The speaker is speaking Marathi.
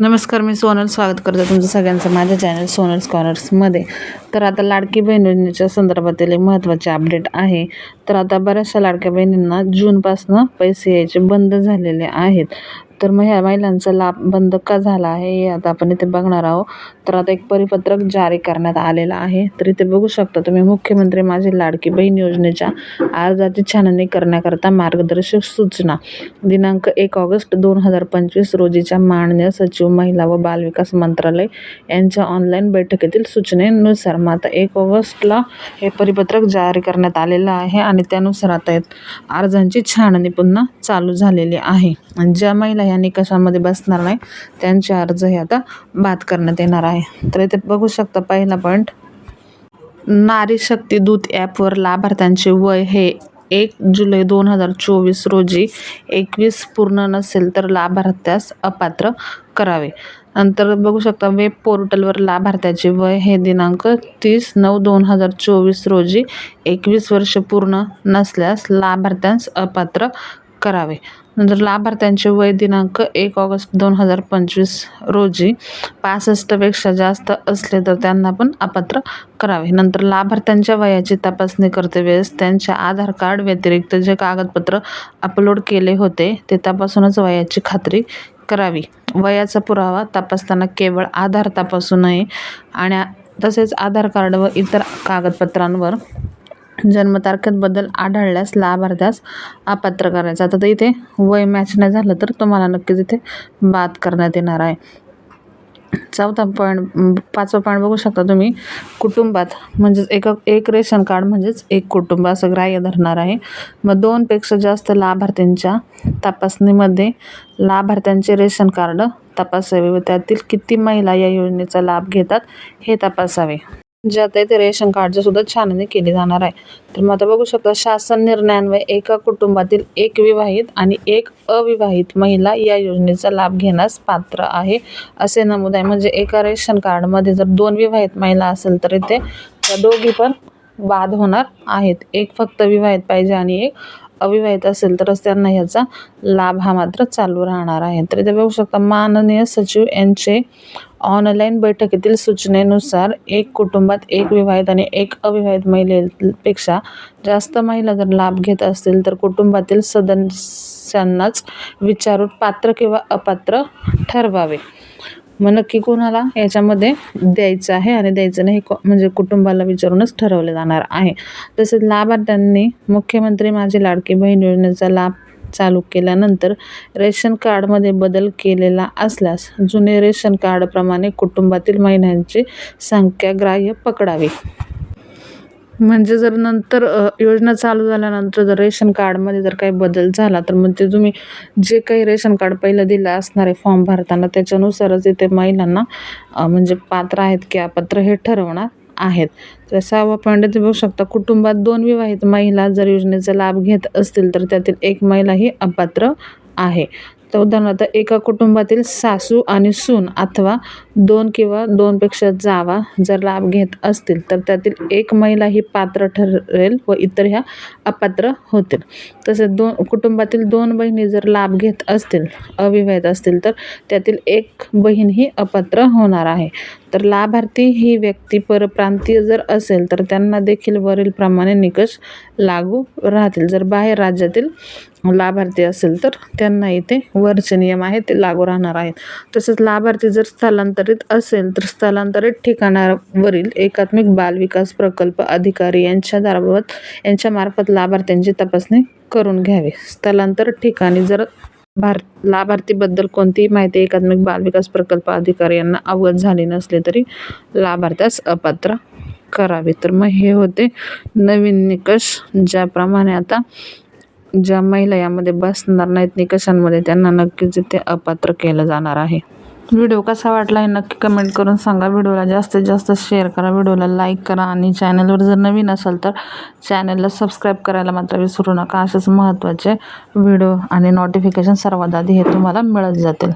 नमस्कार मी सोनल स्वागत करतो तुमचं सगळ्यांचं माझ्या चॅनल सोनल स्कॉलर्समध्ये तर आता लाडकी बहीण योजनेच्या संदर्भातील एक महत्त्वाचे अपडेट आहे. तर आता बऱ्याचशा लाडक्या बहिणींना जूनपासनं पैसे यायचे बंद झालेले आहेत. तर मग ह्या महिलांचा लाभ बंद का झाला आहे हे आता आपण इथे बघणार आहोत. तर आता एक परिपत्रक जारी करण्यात आलेलं आहे. तर इथे बघू शकता तुम्ही मुख्यमंत्री माझी लाडकी बहीण योजनेच्या अर्जाची छाननी करण्याकरता मार्गदर्शक सूचना. दिनांक एक ऑगस्ट दोन हजार पंचवीस रोजीच्या माननीय सचिव महिला व बालविकास मंत्रालय यांच्या ऑनलाईन बैठकीतील सूचनेनुसार मग आता एक ऑगस्टला हे परिपत्रक जारी करण्यात आलेलं आहे आणि त्यानुसार आता अर्जांची छाननी पुन्हा चालू झालेली आहे. ज्या महिला ह्या निकषामध्ये बसणार नाही त्यांचे अर्ज हे आता बाद करण्यात येणार आहे. तर इथे बघू शकता पहिला पॉईंट नारी शक्ती दूत ॲपवर लाभार्थ्यांचे वय हे एक जुलै दोन हजार चोवीस रोजी एकवीस पूर्ण नसेल तर लाभार्थ्यास अपात्र करावे. नंतर बघू शकता वेब पोर्टलवर लाभार्थ्याचे वय हे दिनांक तीस नऊ दोन हजार चोवीस रोजी एकवीस वर्ष पूर्ण नसल्यास लाभार्थ्यास अपात्र करावे. नंतर लाभार्थ्यांचे वय दिनांक एक ऑगस्ट दोन हजार पंचवीस रोजी पासष्टपेक्षा जास्त असले तर त्यांना पण अपात्र करावे. नंतर लाभार्थ्यांच्या वयाची तपासणी करते वेळेस त्यांच्या आधार कार्ड व्यतिरिक्त जे कागदपत्र अपलोड केले होते ते तपासूनच वयाची खात्री करावी. वयाचा पुरावा तपासताना केवळ आधार तपासू नये आणि तसेच आधार कार्ड व इतर कागदपत्रांवर जन्मतारखेत बदल आढळल्यास लाभार्थ्यास अपात्र करायचं आता तर इथे वय मॅच नाही झालं तर तुम्हाला नक्कीच इथे बाद करण्यात येणार आहे. चौथा पॉईंट पाचवा पॉईंट बघू शकता तुम्ही. कुटुंबात म्हणजेच एक एक रेशन कार्ड म्हणजेच एक कुटुंब असं ग्राह्य धरणार आहे. मग दोनपेक्षा जास्त लाभार्थ्यांच्या तपासणीमध्ये लाभार्थ्यांचे रेशन कार्ड तपासावे व त्यातील किती महिला या योजनेचा लाभ घेतात हे तपासावे. जे आता ते रेशन कार्डची सुद्धा छाननी केली जाणार आहे. तर मग आता बघू शकता शासन निर्णयान्वये एका कुटुंबातील एक विवाहित आणि एक अविवाहित महिला या योजनेचा लाभ घेण्यास पात्र आहे असे नमूद आहे. म्हणजे एका रेशन कार्डमध्ये जर दोन विवाहित महिला असेल तर इथे दोघी पण बाद होणार आहेत. एक फक्त विवाहित पाहिजे आणि एक अविवाहित असेल तरच त्यांना ह्याचा लाभ हा मात्र चालू राहणार आहे. तर इथे बघू शकता माननीय सचिव यांचे ऑनलाईन बैठकीतील सूचनेनुसार एक कुटुंबात एक विवाहित आणि एक अविवाहित महिलेपेक्षा जास्त महिला जर लाभ घेत असतील तर कुटुंबातील सदस्यांनाच विचारून पात्र किंवा अपात्र ठरवावे. मग नक्की कोणाला याच्यामध्ये द्यायचं आहे आणि द्यायचं नाही को म्हणजे कुटुंबाला विचारूनच ठरवलं जाणार आहे. तसेच लाभार्थ्यांनी मुख्यमंत्री माझी लाडकी बहीण योजनेचा लाभ चालू केल्यानंतर रेशन कार्डमध्ये बदल केलेला असल्यास जुने रेशन कार्डप्रमाणे कुटुंबातील महिलांची संख्या ग्राह्य पकडावी. म्हणजे जर नंतर योजना चालू झाल्यानंतर जर रेशन कार्डमध्ये जर काही बदल झाला तर मग ते तुम्ही जे काही रेशन कार्ड पहिलं दिलं असणार आहे फॉर्म भरताना त्याच्यानुसारच इथे महिलांना म्हणजे पात्र आहेत की अपात्र हे ठरवणार. आहेत. तर सहावा पॉईंट तुम्ही बघू शकता. कुटुंबात दोन विवाहित महिला जर योजनेचा लाभ घेत असतील तर त्यातील एक महिला ही अपात्र आहे. तर उदाहरणार्थ एका कुटुंबातील सासू आणि सून अथवा दोन किंवा दोनपेक्षा जावा जर लाभ घेत असतील तर त्यातील एक महिला ही पात्र ठरेल व इतर ह्या अपात्र होतील. तसेच दोन कुटुंबातील दोन बहिणी जर लाभ घेत असतील अविवाहित असतील तर त्यातील एक बहीण ही अपात्र होणार आहे. तर लाभार्थी ही व्यक्ती परप्रांतीय जर असेल तर त्यांना देखील वरीलप्रमाणे निकष लागू राहतील. जर बाहेर राज्यातील लाभार्थी असेल तर त्यांना इथे वरचे नियम आहेत ते लागू राहणार आहेत. तसेच लाभार्थी जर स्थलांतरित असेल तर स्थलांतरित ठिकाणावरील एकात्मिक बालविकास प्रकल्प अधिकारी यांच्या दाराबाबत यांच्यामार्फत लाभार्थ्यांची तपासणी करून घ्यावी. स्थलांतर ठिकाणी जर भार लाभार्थीबद्दल कोणतीही माहिती एकात्मिक बालविकास प्रकल्प अधिकारी यांना अवगत झाली नसली तरी लाभार्थ्यास अपात्र करावे. तर मग हे होते नवीन निकष ज्याप्रमाणे आता ज्या महिला यामध्ये बसणार नाहीत निकषांमध्ये त्यांना नक्कीच इथे अपात्र केलं जाणार आहे. व्हिडिओ कसा वाटला हे नक्की कमेंट करून सांगा. व्हिडिओला जास्तीत जास्त शेअर करा. व्हिडिओला लाईक करा आणि चॅनलवर जर नवीन असाल तर चॅनलला सबस्क्राईब करायला मात्र विसरू नका. असेच महत्त्वाचे व्हिडिओ आणि नोटिफिकेशन सर्वात आधी हे तुम्हाला मिळत जातील.